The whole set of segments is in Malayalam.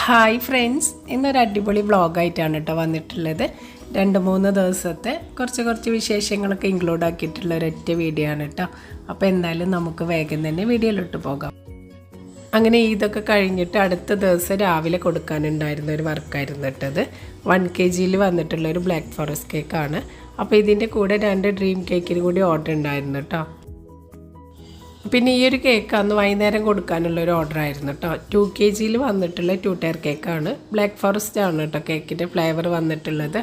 ഹായ് ഫ്രണ്ട്സ് ഇന്നൊരു അടിപൊളി വ്ളോഗായിട്ടാണ് കേട്ടോ വന്നിട്ടുള്ളത്. രണ്ട് മൂന്ന് ദിവസത്തെ കുറച്ച് കുറച്ച് വിശേഷങ്ങളൊക്കെ ഇൻക്ലൂഡ് ആക്കിയിട്ടുള്ള ഒരൊറ്റ വീഡിയോ ആണ് കേട്ടോ അപ്പോൾ എന്തായാലും നമുക്ക് വേഗം തന്നെ വീഡിയോയിലോട്ട് പോകാം. അങ്ങനെ ഇതൊക്കെ കഴിഞ്ഞിട്ട് അടുത്ത ദിവസം രാവിലെ കൊടുക്കാനുണ്ടായിരുന്ന ഒരു വർക്കായിരുന്നു കേട്ടത് വൺ കെ ജിയിൽ വന്നിട്ടുള്ള ഒരു ബ്ലാക്ക് ഫോറസ്റ്റ് കേക്കാണ് അപ്പോൾ ഇതിന്റെ കൂടെ രണ്ട് ഡ്രീം കേക്കിന് കൂടി ഓർഡർ ഉണ്ടായിരുന്നു കേട്ടോ പിന്നെ ഈ ഒരു കേക്ക് അന്ന് വൈകുന്നേരം കൊടുക്കാനുള്ള ഒരു ഓർഡർ ആയിരുന്നു കേട്ടോ ടു കെ ജിയിൽ വന്നിട്ടുള്ള ടു ടയർ കേക്കാണ് ബ്ലാക്ക് ഫോറസ്റ്റ് ആണ് കേട്ടോ കേക്കിന്റെ ഫ്ലേവർ വന്നിട്ടുള്ളത്.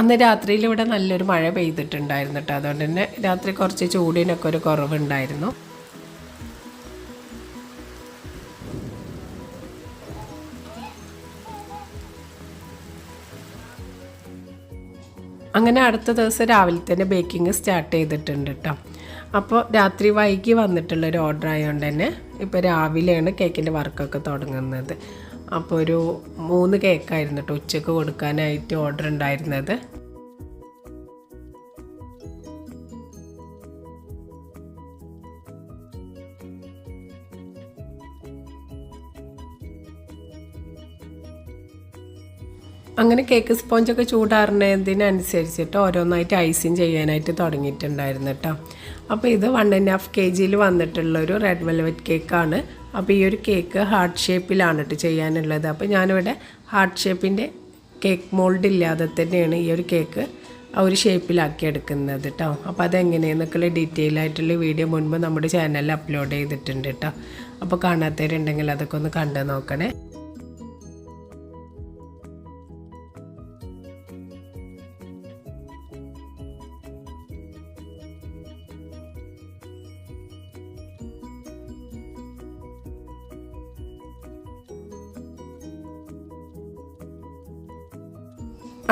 അന്ന് രാത്രിയിൽ ഇവിടെ നല്ലൊരു മഴ പെയ്തിട്ടുണ്ടായിരുന്നു കേട്ടോ അതുകൊണ്ട് തന്നെ രാത്രി കുറച്ച് ചൂടിനൊക്കെ ഒരു കുറവുണ്ടായിരുന്നു. അങ്ങനെ അടുത്ത ദിവസം രാവിലെ തന്നെ ബേക്കിംഗ് സ്റ്റാർട്ട് ചെയ്തിട്ടുണ്ട് കേട്ടോ അപ്പോൾ രാത്രി വൈകി വന്നിട്ടുള്ള ഒരു ഓർഡർ ആയതുകൊണ്ട് തന്നെ ഇപ്പോൾ രാവിലെയാണ് കേക്കിന്റെ വർക്കൊക്കെ തുടങ്ങുന്നത്. അപ്പോൾ ഒരു മൂന്ന് കേക്കായിരുന്നു കേട്ടോ ഉച്ചയ്ക്ക് കൊടുക്കാനായിട്ട് ഓർഡർ ഉണ്ടായിരുന്നത്. അങ്ങനെ കേക്ക് സ്പോഞ്ചൊക്കെ ചൂടാറുന്നതിനനുസരിച്ചിട്ട് ഓരോന്നായിട്ട് ഐസിങ് ചെയ്യാനായിട്ട് തുടങ്ങിയിട്ടുണ്ടായിരുന്നു കേട്ടോ അപ്പോൾ ഇത് വൺ ആൻഡ് ഹാഫ് കെ ജിയിൽ വന്നിട്ടുള്ളൊരു റെഡ് വെൽവെറ്റ് കേക്കാണ് അപ്പോൾ ഈ ഒരു കേക്ക് ഹാർട്ട് ഷേപ്പിലാണ് കേട്ടോ ചെയ്യാനുള്ളത്. അപ്പോൾ ഞാനിവിടെ ഹാർട്ട് ഷേപ്പിന്റെ കേക്ക് മോൾഡ് ഇല്ലാതെ തന്നെയാണ് ഈ ഒരു കേക്ക് ആ ഒരു ഷേപ്പിലാക്കി എടുക്കുന്നത് കേട്ടോ അപ്പോൾ അതെങ്ങനെയെന്നൊക്കെയുള്ള ഡീറ്റെയിൽ ആയിട്ടുള്ള വീഡിയോ മുൻപ് നമ്മുടെ ചാനലിൽ അപ്ലോഡ് ചെയ്തിട്ടുണ്ട് കേട്ടോ അപ്പോൾ കാണാത്തവരുണ്ടെങ്കിൽ അതൊക്കെ ഒന്ന് കണ്ടു നോക്കണേ.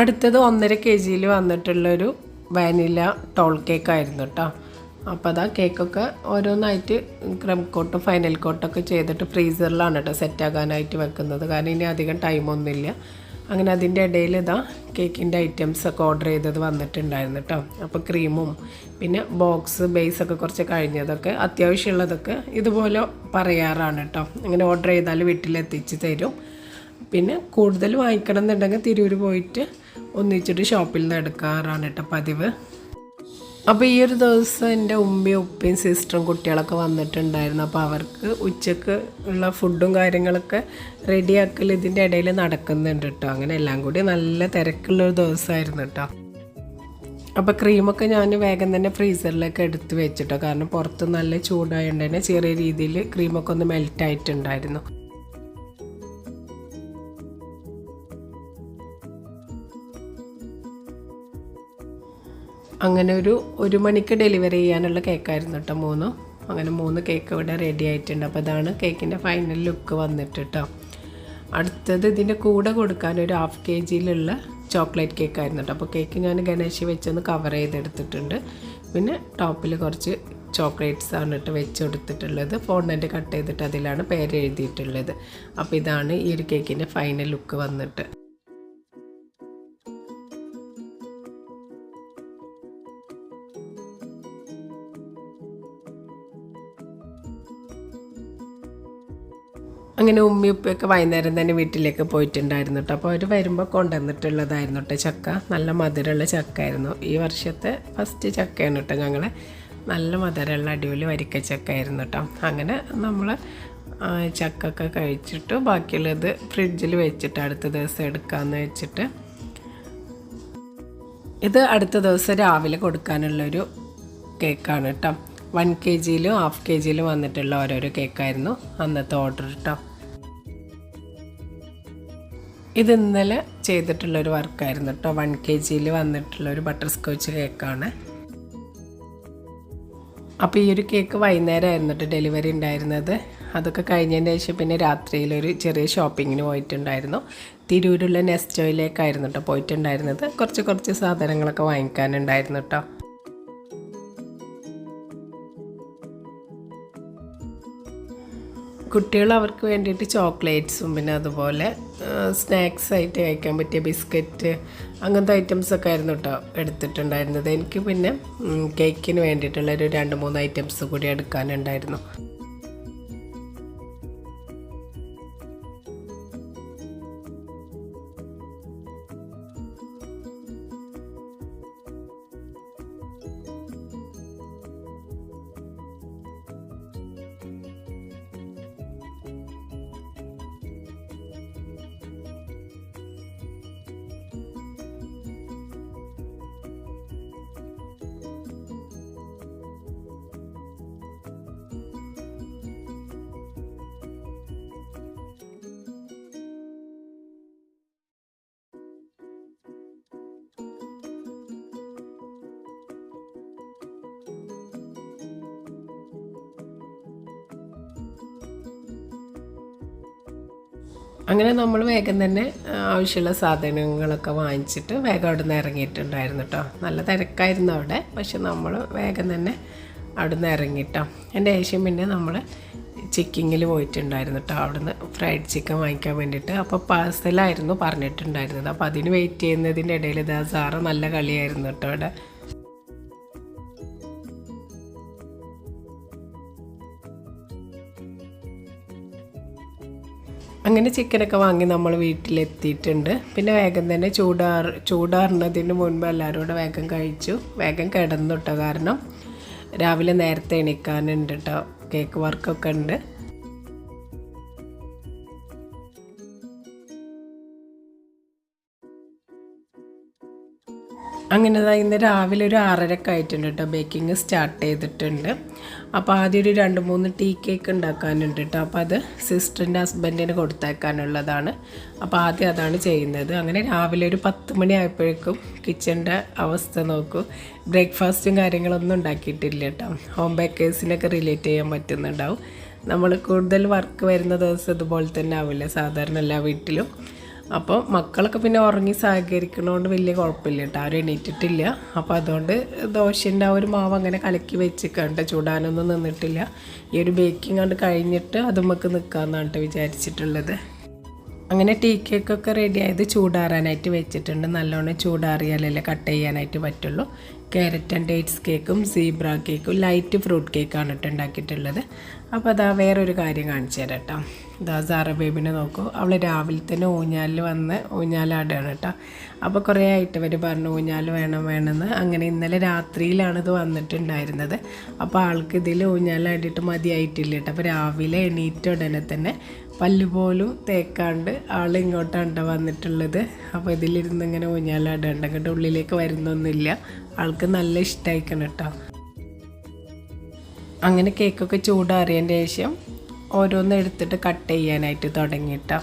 അടുത്തത് ഒന്നര കെ ജിയിൽ വന്നിട്ടുള്ളൊരു വാനില ടോൾ കേക്ക് ആയിരുന്നു കേട്ടോ അപ്പോൾ അതാ കേക്കൊക്കെ ഓരോന്നായിട്ട് ക്രം കോട്ടും ഫൈനൽ കോട്ടൊക്കെ ചെയ്തിട്ട് ഫ്രീസറിലാണ് കേട്ടോ സെറ്റാകാനായിട്ട് വെക്കുന്നത്. കാരണം ഇനി അധികം ടൈമൊന്നുമില്ല അങ്ങനെ അതിന്റെ ഇടയിൽ ഇതാ കേക്കിന്റെ ഐറ്റംസ് ഒക്കെ ഓർഡർ ചെയ്തത് വന്നിട്ടുണ്ടായിരുന്നു കേട്ടോ അപ്പോൾ ക്രീമും പിന്നെ ബോക്സ് ബേസൊക്കെ കുറച്ച് കഴിഞ്ഞതൊക്കെ അത്യാവശ്യമുള്ളതൊക്കെ ഇതുപോലെ പറയാറാണ് കേട്ടോ അങ്ങനെ ഓർഡർ ചെയ്താൽ വീട്ടിലെത്തിച്ച് തരും. പിന്നെ കൂടുതൽ വാങ്ങിക്കണം എന്നുണ്ടെങ്കിൽ തിരൂർ പോയിട്ട് ഒന്നിച്ചിട്ട് ഷോപ്പിൽ നിന്ന് എടുക്കാറാണ് കേട്ടോ പതിവ്. അപ്പോൾ ഈ ഒരു ദിവസം എന്റെ ഉമ്മയും ഉപ്പയും സിസ്റ്ററും കുട്ടികളൊക്കെ വന്നിട്ടുണ്ടായിരുന്നു. അപ്പോൾ അവർക്ക് ഉച്ചയ്ക്ക് ഉള്ള ഫുഡും കാര്യങ്ങളൊക്കെ റെഡിയാക്കൽ ഇതിന്റെ ഇടയിൽ നടക്കുന്നുണ്ട് കേട്ടോ. അങ്ങനെ എല്ലാം കൂടി നല്ല തിരക്കുള്ളൊരു ദിവസമായിരുന്നു കേട്ടോ. അപ്പോൾ ക്രീമൊക്കെ ഞാൻ വേഗം തന്നെ ഫ്രീസറിലേക്ക് എടുത്ത് വെച്ചിട്ടോ. കാരണം പുറത്ത് നല്ല ചൂടായതുകൊണ്ട് തന്നെ ചെറിയ രീതിയിൽ ക്രീമൊക്കെ ഒന്ന് മെൽറ്റ് അങ്ങനെ ഒരു ഒരു മണിക്ക് ഡെലിവറി ചെയ്യാനുള്ള കേക്കായിരുന്നു കേട്ടോ മൂന്ന്. അങ്ങനെ മൂന്ന് കേക്ക് ഇവിടെ റെഡി ആയിട്ടുണ്ട്. അപ്പോൾ ഇതാണ് കേക്കിന്റെ ഫൈനൽ ലുക്ക് വന്നിട്ട് കേട്ടോ അടുത്തത് ഇതിന്റെ കൂടെ കൊടുക്കാൻ ഒരു ഹാഫ് കെ ജിയിലുള്ള ചോക്ലേറ്റ് കേക്ക് ആയിരുന്നു കേട്ടോ അപ്പോൾ കേക്ക് ഞാൻ ഗണേശ് വെച്ചൊന്ന് കവർ ചെയ്തെടുത്തിട്ടുണ്ട്. പിന്നെ ടോപ്പിൽ കുറച്ച് ചോക്ലേറ്റ്സ് ആണ് കേട്ടോ വെച്ച് കൊടുത്തിട്ടുള്ളത്. ഫോണ്ടന്റ് കട്ട് ചെയ്തിട്ട് അതിലാണ് പേര് എഴുതിയിട്ടുള്ളത്. അപ്പോൾ ഇതാണ് ഈ ഒരു കേക്കിന്റെ ഫൈനൽ ലുക്ക് വന്നിട്ട്. അങ്ങനെ ഉമ്മി ഉപ്പയൊക്കെ വൈകുന്നേരം തന്നെ വീട്ടിലേക്ക് പോയിട്ടുണ്ടായിരുന്നു കേട്ടോ അപ്പോൾ അവർ വരുമ്പോൾ കൊണ്ടുവന്നിട്ടുള്ളതായിരുന്നു കേട്ടോ ചക്ക. നല്ല മധുരമുള്ള ചക്കയായിരുന്നു ഈ വർഷത്തെ ഫസ്റ്റ് ചക്കയാണ് കേട്ടോ ഞങ്ങൾ നല്ല മധുരമുള്ള അടിപൊളി വരിക്ക ചക്കയായിരുന്നു കേട്ടോ അങ്ങനെ നമ്മൾ ചക്കൊക്കെ കഴിച്ചിട്ട് ബാക്കിയുള്ളത് ഫ്രിഡ്ജിൽ വെച്ചിട്ട് അടുത്ത ദിവസം എടുക്കാമെന്ന് വെച്ചിട്ട് ഇത് അടുത്ത ദിവസം രാവിലെ കൊടുക്കാനുള്ളൊരു കേക്കാണ് കേട്ടോ വൺ കെ ജിയിലും ഹാഫ് കെ ജിയിലും വന്നിട്ടുള്ള ഓരോരോ കേക്കായിരുന്നു അന്നത്തെ ഓർഡർ കേട്ടോ ഇത് ഇന്നലെ ചെയ്തിട്ടുള്ളൊരു വർക്കായിരുന്നു കേട്ടോ. വൺ കെ ജിയിൽ വന്നിട്ടുള്ള ഒരു ബട്ടർ സ്കോച്ച് കേക്കാണ് അപ്പോൾ ഈ ഒരു കേക്ക് വൈകുന്നേരമായിരുന്നു കേട്ടോ ഡെലിവറി ഉണ്ടായിരുന്നത്. അതൊക്കെ കഴിഞ്ഞതിന് ശേഷം പിന്നെ രാത്രിയിൽ ഒരു ചെറിയ ഷോപ്പിങ്ങിന് പോയിട്ടുണ്ടായിരുന്നു. തിരൂരുള്ള നെസ്റ്റോയിലേക്കായിരുന്നു കേട്ടോ പോയിട്ടുണ്ടായിരുന്നത്. കുറച്ച് കുറച്ച് സാധനങ്ങളൊക്കെ വാങ്ങിക്കാനുണ്ടായിരുന്നു കേട്ടോ. കുട്ടികൾ അവർക്ക് വേണ്ടിയിട്ട് ചോക്ലേറ്റ്സും പിന്നെ അതുപോലെ സ്നാക്സ് ആയിട്ട് കഴിക്കാൻ പറ്റിയ ബിസ്ക്കറ്റ് അങ്ങനത്തെ ഐറ്റംസൊക്കെ ആയിരുന്നു കേട്ടോ എടുത്തിട്ടുണ്ടായിരുന്നത്. എനിക്ക് പിന്നെ കേക്കിന് വേണ്ടിയിട്ടുള്ള ഒരു രണ്ട് മൂന്ന് ഐറ്റംസ് കൂടി എടുക്കാനുണ്ടായിരുന്നു. അങ്ങനെ നമ്മൾ വേഗം തന്നെ ആവശ്യമുള്ള സാധനങ്ങളൊക്കെ വാങ്ങിച്ചിട്ട് വേഗം അവിടെ നിന്ന് ഇറങ്ങിയിട്ടുണ്ടായിരുന്നു കേട്ടോ നല്ല തിരക്കായിരുന്നു അവിടെ പക്ഷെ നമ്മൾ വേഗം തന്നെ അവിടെ നിന്ന് ഇറങ്ങിട്ടോ. എന്റെ ഏഷ്യം പിന്നെ നമ്മൾ ചിക്കിങ്ങിൽ പോയിട്ടുണ്ടായിരുന്നു കേട്ടോ അവിടുന്ന് ഫ്രൈഡ് ചിക്കൻ വാങ്ങിക്കാൻ വേണ്ടിയിട്ട്. അപ്പോൾ പാഴ്സലായിരുന്നു പറഞ്ഞിട്ടുണ്ടായിരുന്നത്. അപ്പോൾ അതിന് വെയിറ്റ് ചെയ്യുന്നതിന്റെ ഇടയിൽ ഇതാ സാറ് നല്ല കളിയായിരുന്നു കേട്ടോ അവിടെ. അങ്ങനെ ചിക്കനൊക്കെ വാങ്ങി നമ്മൾ വീട്ടിലെത്തിയിട്ടുണ്ട്. പിന്നെ വേഗം തന്നെ ചൂടാറ് ചൂടാറുന്നതിന് മുൻപ് എല്ലാവരും വേഗം കഴിച്ചു. വേഗം കിടന്നു കേട്ടോ കാരണം രാവിലെ നേരത്തെ എണീക്കാനുണ്ട് കേട്ടോ. കേക്ക് വർക്കൊക്കെ ഉണ്ട്. അങ്ങനെ ഇന്ന് രാവിലെ ഒരു ആറരക്ക് ആയിട്ടുണ്ട് കേട്ടോ ബേക്കിംഗ് സ്റ്റാർട്ട് ചെയ്തിട്ടുണ്ട്. അപ്പോൾ ആദ്യം ഒരു രണ്ട് മൂന്ന് ടീ കേക്ക് ഉണ്ടാക്കാനുണ്ട് കേട്ടോ അപ്പോൾ അത് സിസ്റ്ററിന്റെ ഹസ്ബൻഡിന് കൊടുത്തേക്കാനുള്ളതാണ്. അപ്പോൾ ആദ്യം അതാണ് ചെയ്യുന്നത്. അങ്ങനെ രാവിലെ ഒരു പത്ത് മണി ആയപ്പോഴേക്കും കിച്ചന്റെ അവസ്ഥ നോക്കൂ. ബ്രേക്ക്ഫാസ്റ്റും കാര്യങ്ങളൊന്നും ഉണ്ടാക്കിയിട്ടില്ല കേട്ടോ ഹോം ബേക്കേഴ്സിനൊക്കെ റിലേറ്റ് ചെയ്യാൻ പറ്റുന്നുണ്ടാവും. നമ്മൾ കൂടുതൽ വർക്ക് വരുന്ന ദിവസം ഇതുപോലെ തന്നെ ആവില്ല? സാധാരണ എല്ലാ വീട്ടിലും. അപ്പോൾ മക്കളൊക്കെ പിന്നെ ഉറങ്ങി സഹകരിക്കണോണ്ട് വലിയ കുഴപ്പമില്ല കേട്ടോ ആരും എണീറ്റിട്ടില്ല. അപ്പോൾ അതുകൊണ്ട് ദോശന്റെ ആ ഒരു മാവ് അങ്ങനെ കലക്കി വെച്ചിട്ടുണ്ട് ചൂടാനൊന്നും നിന്നിട്ടില്ല. ഈ ഒരു ബേക്കിംഗ് കണ്ട് കഴിഞ്ഞിട്ട് അത് നമുക്ക് നിൽക്കാമെന്നാണ് വിചാരിച്ചിട്ടുള്ളത്. അങ്ങനെ ടീ കേക്കൊക്കെ റെഡി ആയത് ചൂടാറാനായിട്ട് വെച്ചിട്ടുണ്ട്. നല്ലോണം ചൂടാറിയാലല്ലേ കട്ട് ചെയ്യാനായിട്ട് പറ്റുള്ളൂ. ക്യാരറ്റ് ആൻഡ് ഡേറ്റ്സ് കേക്കും സീബ്ര കേക്കും ലൈറ്റ് ഫ്രൂട്ട് കേക്കാണ് കേട്ടോ ഉണ്ടാക്കിയിട്ടുള്ളത്. അപ്പോൾ അതാ വേറൊരു കാര്യം കാണിച്ചു തരാം കേട്ടോ. ഇതാ സാറ ബേബിനെ നോക്കൂ. അവൾ രാവിലെ തന്നെ ഊഞ്ഞാലിൽ വന്ന് ഊഞ്ഞാലാടുകയാണ് കേട്ടോ. അപ്പോൾ കുറേ ആയിട്ട് അവർ പറഞ്ഞു ഊഞ്ഞാൽ വേണം വേണമെന്ന്. അങ്ങനെ ഇന്നലെ രാത്രിയിലാണ് ഇത് വന്നിട്ടുണ്ടായിരുന്നത്. അപ്പോൾ ആൾക്ക് ഇതിൽ ഊഞ്ഞാലാടിയിട്ട് മതിയായിട്ടില്ല കേട്ടോ. അപ്പോൾ രാവിലെ എണീറ്റ ഉടനെ തന്നെ പല്ല് പോലും തേക്കാണ്ട് ട്ടോ വന്നിട്ടുള്ളത്. അപ്പോൾ ഇതിലിരുന്ന് ഇങ്ങനെ ഊഞ്ഞാലാടുണ്ട് അങ്ങോട്ട് ഉള്ളിലേക്ക് വരുന്നൊന്നുമില്ല. ആൾക്ക് നല്ല ഇഷ്ടമായിക്കണം കേട്ടോ അങ്ങനെ കേക്കൊക്കെ ചൂടാറിയതിന്റെ ശേഷം ഓരോന്ന് എടുത്തിട്ട് കട്ട് ചെയ്യാനായിട്ട് തുടങ്ങിയിട്ടോ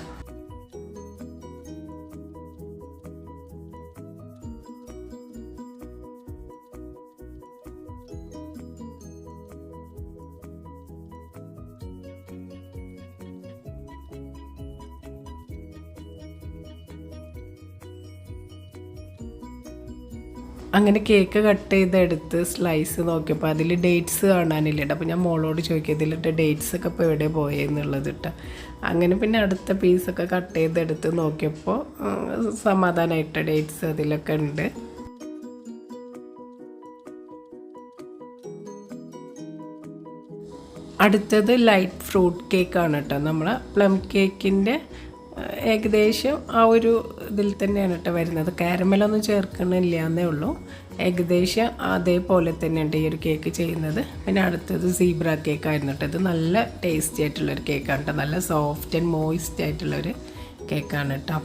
അങ്ങനെ കേക്ക് കട്ട് ചെയ്തെടുത്ത് സ്ലൈസ് നോക്കിയപ്പോൾ അതിൽ ഡേറ്റ്സ് കാണാനില്ല കേട്ടോ അപ്പോൾ ഞാൻ മോളോട് ചോദിക്കുക ഇതിലിട്ട് ഡേറ്റ്സ് ഒക്കെ ഇപ്പോൾ എവിടെ പോയെന്നുള്ളത് കേട്ടോ അങ്ങനെ പിന്നെ അടുത്ത പീസൊക്കെ കട്ട് ചെയ്തെടുത്ത് നോക്കിയപ്പോൾ സമാധാനമായിട്ട് ഡേറ്റ്സ് അതിലൊക്കെ ഉണ്ട്. അടുത്തത് ലൈറ്റ് ഫ്രൂട്ട് കേക്കാണ് കേട്ടോ നമ്മൾ പ്ലം കേക്കിന്റെ ഏകദേശം ആ ഒരു ഇതിൽ തന്നെയാണ് കേട്ടോ വരുന്നത്. കാരമലൊന്നും ചേർക്കണില്ല എന്നേ ഉള്ളൂ. ഏകദേശം അതേപോലെ തന്നെയുണ്ട് ഈ ഒരു കേക്ക് ചെയ്യുന്നത്. പിന്നെ അടുത്തത് സീബ്ര കേക്കായിരുന്നു കേട്ടോ. ഇത് നല്ല ടേസ്റ്റി ആയിട്ടുള്ളൊരു കേക്കാണ് കേട്ടോ. നല്ല സോഫ്റ്റ് ആൻഡ് മോയിസ്റ്റ് ആയിട്ടുള്ളൊരു കേക്കാണ് കേട്ടോ.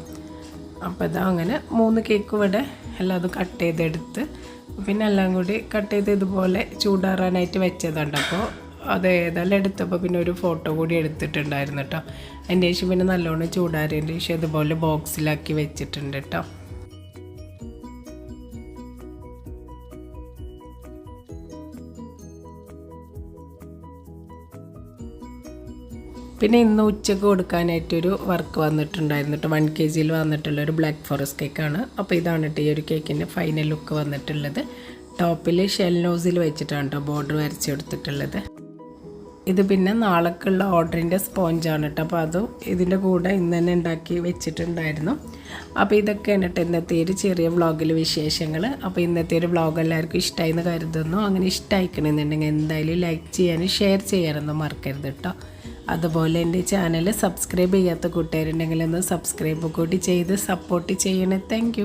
അപ്പോൾ ഇതാ അങ്ങനെ മൂന്ന് കേക്ക് ഇവിടെ എല്ലാം കട്ട് ചെയ്തെടുത്ത് പിന്നെ എല്ലാം കൂടി കട്ട് ചെയ്ത് ഇതുപോലെ ചൂടാറാനായിട്ട് വെച്ചതുണ്ട് അപ്പോൾ അത് ഏതായാലും എടുത്തപ്പോൾ പിന്നെ ഒരു ഫോട്ടോ കൂടി എടുത്തിട്ടുണ്ടായിരുന്നു കേട്ടോ അതിന്റെ ശേഷം പിന്നെ നല്ലോണം ചൂടാറിയതിന്റെ ശേഷം ഇതുപോലെ ബോക്സിലാക്കി വെച്ചിട്ടുണ്ട് കേട്ടോ പിന്നെ ഇന്ന് ഉച്ചയ്ക്ക് കൊടുക്കാനായിട്ടൊരു വർക്ക് വന്നിട്ടുണ്ടായിരുന്നു കേട്ടോ വൺ കെ ജിയിൽ വന്നിട്ടുള്ള ഒരു ബ്ലാക്ക് ഫോറസ്റ്റ് കേക്കാണ് അപ്പോൾ ഇതാണ് കേട്ടോ ഈ ഒരു കേക്കിന്റെ ഫൈനൽ ലുക്ക് വന്നിട്ടുള്ളത്. ടോപ്പിൽ ഷെൽ നോസിൽ വെച്ചിട്ടാണ് കേട്ടോ ബോർഡർ വരച്ചെടുത്തിട്ടുള്ളത് ഇത് പിന്നെ നാളേക്കുള്ള ഓർഡറിന്റെ സ്പോഞ്ചാണ് കേട്ടോ. അപ്പോൾ അതും ഇതിന്റെ കൂടെ ഇന്ന് തന്നെ ഉണ്ടാക്കി വെച്ചിട്ടുണ്ടായിരുന്നു. അപ്പോൾ ഇതൊക്കെയാണ് കേട്ടോ ഇന്നത്തെ ഒരു ചെറിയ വ്ളോഗിൽ വിശേഷങ്ങൾ. അപ്പോൾ ഇന്നത്തെ ഒരു വ്ളോഗ് എല്ലാവർക്കും ഇഷ്ടമായി എന്ന് കരുതുന്നു. അങ്ങനെ ഇഷ്ടമായിക്കണമെന്നുണ്ടെങ്കിൽ എന്തായാലും ലൈക്ക് ചെയ്യാനും ഷെയർ ചെയ്യാനൊന്നും മറക്കരുത് കേട്ടോ. അതുപോലെ എന്റെ ചാനൽ സബ്സ്ക്രൈബ് ചെയ്യാത്ത കൂട്ടുകാരുണ്ടെങ്കിൽ ഒന്ന് സബ്സ്ക്രൈബ് കൂടി ചെയ്ത് സപ്പോർട്ട് ചെയ്യണേ. താങ്ക്